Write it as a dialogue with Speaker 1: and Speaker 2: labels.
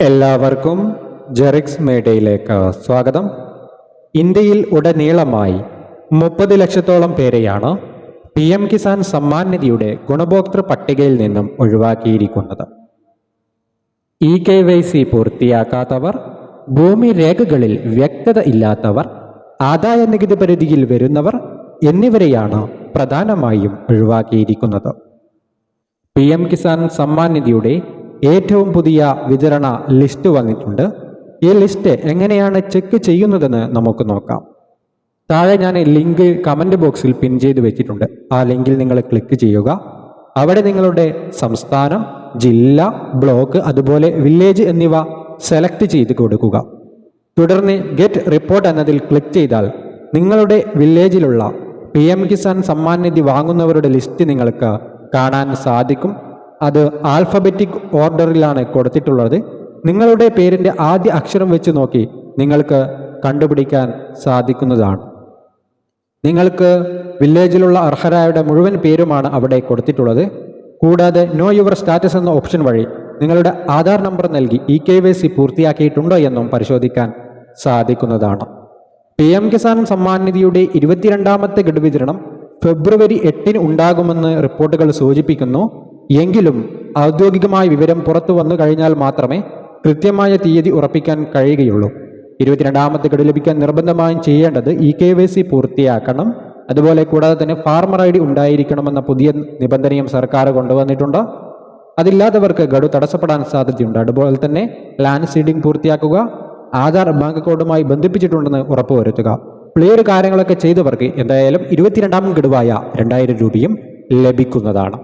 Speaker 1: എല്ലാവർക്കും ജെറിക്സ് മേഡയിലേക്ക് സ്വാഗതം. ഇന്ത്യയിൽ ഉടനീളമായി മുപ്പത് ലക്ഷത്തോളം പേരെയാണ് പി എം കിസാൻ സമ്മാൻ നിധിയുടെ ഗുണഭോക്തൃ പട്ടികയിൽ നിന്നും ഒഴിവാക്കിയിരിക്കുന്നത്. ഇ കെ വൈ സി പൂർത്തിയാക്കാത്തവർ ഭൂമി രേഖകളിൽ വ്യക്തത ഇല്ലാത്തവർ ആദായ നികുതി പരിധിയിൽ വരുന്നവർ എന്നിവരെയാണ് പ്രധാനമായും ഒഴിവാക്കിയിരിക്കുന്നത്. പി എം കിസാൻ സമ്മാൻ നിധിയുടെ ഏറ്റവും പുതിയ വിതരണ ലിസ്റ്റ് വന്നിട്ടുണ്ട്. ഈ ലിസ്റ്റ് എങ്ങനെയാണ് ചെക്ക് ചെയ്യുന്നതെന്ന് നമുക്ക് നോക്കാം. താഴെ ഞാൻ ലിങ്ക് കമന്റ് ബോക്സിൽ പിൻ ചെയ്ത് വെച്ചിട്ടുണ്ട്. ആ ലിങ്കിൽ നിങ്ങൾ ക്ലിക്ക് ചെയ്യുക. അവിടെ നിങ്ങളുടെ സംസ്ഥാനം ജില്ല ബ്ലോക്ക് അതുപോലെ വില്ലേജ് എന്നിവ സെലക്ട് ചെയ്ത് കൊടുക്കുക. തുടർന്ന് ഗെറ്റ് റിപ്പോർട്ട് എന്നതിൽ ക്ലിക്ക് ചെയ്താൽ നിങ്ങളുടെ വില്ലേജിലുള്ള പി എം കിസാൻ സമ്മാൻ നിധി വാങ്ങുന്നവരുടെ ലിസ്റ്റ് നിങ്ങൾക്ക് കാണാൻ സാധിക്കും. അത് ആൽഫബറ്റിക് ഓർഡറിലാണ് കൊടുത്തിട്ടുള്ളത്. നിങ്ങളുടെ പേരിന്റെ ആദ്യ അക്ഷരം വെച്ച് നോക്കി നിങ്ങൾക്ക് കണ്ടുപിടിക്കാൻ സാധിക്കുന്നതാണ്. നിങ്ങൾക്ക് വില്ലേജിലുള്ള അർഹരായുടെ മുഴുവൻ പേരുമാണ് അവിടെ കൊടുത്തിട്ടുള്ളത്. കൂടാതെ നോ യുവർ സ്റ്റാറ്റസ് എന്ന ഓപ്ഷൻ വഴി നിങ്ങളുടെ ആധാർ നമ്പർ നൽകി ഇ കെ വൈ സി പൂർത്തിയാക്കിയിട്ടുണ്ടോ എന്നും പരിശോധിക്കാൻ സാധിക്കുന്നതാണ്. പി എം കിസാൻ സമ്മാൻ നിധിയുടെ ഇരുപത്തിരണ്ടാമത്തെ ഗഡു വിതരണം ഫെബ്രുവരി എട്ടിന് ഉണ്ടാകുമെന്ന് റിപ്പോർട്ടുകൾ സൂചിപ്പിക്കുന്നു. എങ്കിലും ഔദ്യോഗികമായ വിവരം പുറത്തു വന്നു കഴിഞ്ഞാൽ മാത്രമേ കൃത്യമായ തീയതി ഉറപ്പിക്കാൻ കഴിയുകയുള്ളൂ. ഇരുപത്തിരണ്ടാമത്തെ ഗഡു ലഭിക്കാൻ നിർബന്ധമായും ചെയ്യേണ്ടത് ഇ കെ വൈ സി പൂർത്തിയാക്കണം. അതുപോലെ കൂടാതെ തന്നെ ഫാർമർ ഐ ഡി ഉണ്ടായിരിക്കണമെന്ന പുതിയ നിബന്ധനയും സർക്കാർ കൊണ്ടുവന്നിട്ടുണ്ട്. അതില്ലാത്തവർക്ക് ഗഡു തടസ്സപ്പെടാൻ സാധ്യതയുണ്ട്. അതുപോലെ തന്നെ ലാൻഡ് സീഡിംഗ് പൂർത്തിയാക്കുക ആധാർ ബാങ്ക് അക്കൗണ്ടുമായി ബന്ധിപ്പിച്ചിട്ടുണ്ടെന്ന് ഉറപ്പുവരുത്തുക പ്ലെയർ കാര്യങ്ങളൊക്കെ ചെയ്തവർക്ക് എന്തായാലും ഇരുപത്തിരണ്ടാം ഗഡുവായ രണ്ടായിരം രൂപയും ലഭിക്കുന്നതാണ്.